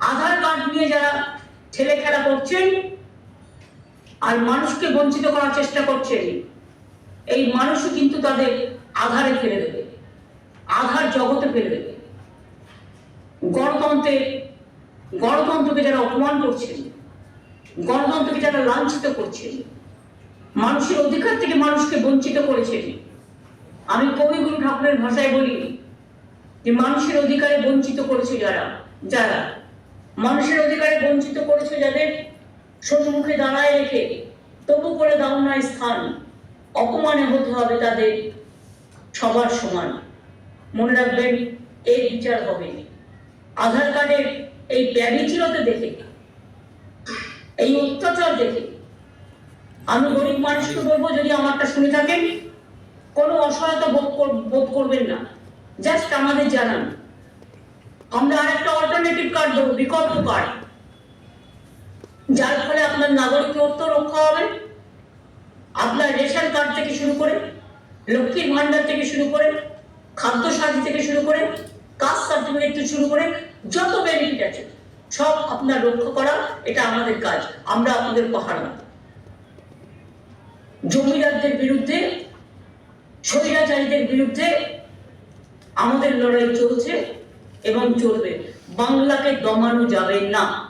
আধার card নিয়ে যারা ছেলে খেলা করছেন আর মানুষকে বঞ্চিত করার চেষ্টা করছেন, এই মানুষও কিন্তু তাদের আধারে ফেলে দেবে, আধার জগতে ফেলে দেবে। গণতন্ত্রের গণতন্ত্রকে যারা অপমান করছেন, গণতন্ত্রকে যারা লাঞ্ছিত করছেন, মানুষের অধিকার থেকে মানুষকে বঞ্চিত করেছেন। আমি কবিগুরু ঠাকুরের ভাষায় বলি যে, মানুষের অধিকারে বঞ্চিত করেছে যারা যারা মানুষের অধিকারে বঞ্চিত করেছে যাদের সম্মুখে দাঁড়ায় রেখে। তবু করে দাও না স্থান। অপমানে হতে হবে তাদের সবার সমান। মনে রাখবেন, এই বিচার হবে। আধার কার্ডের এই ব্যবিচিরতে দেখে। এই অত্যাচার দেখে। আমি গরিব মানুষকে বলব, যদি আমারটা শুনে থাকেন, কোনো অসহায়তা বোধ বোধ করবেন না। জাস্ট আমাদের জানান। আমরা আর একটা অল্টারনেটিভ কার্ড দেবো, বিকল্প কার্ড যার ফলে আপনার নাগরিকত্ব রক্ষা হবে। আপনার রেশন কার্ড থেকে শুরু করে, লক্ষ্মীর ভান্ডার থেকে শুরু করে, খাদ্য সাথী থেকে শুরু করে, কাস্ট সার্টিফিকেট থেকে শুরু করে, যত বেনিফিট আছে, সব আপনার রক্ষা করা এটা আমাদের কাজ। আমরা আপনাদের পাহারা জমিদারদের বিরুদ্ধে, স্বৈরাচারীদের বিরুদ্ধে আমাদের লড়াই চলছে। এবং চলবে। বাংলাকে দমানো যাবে না।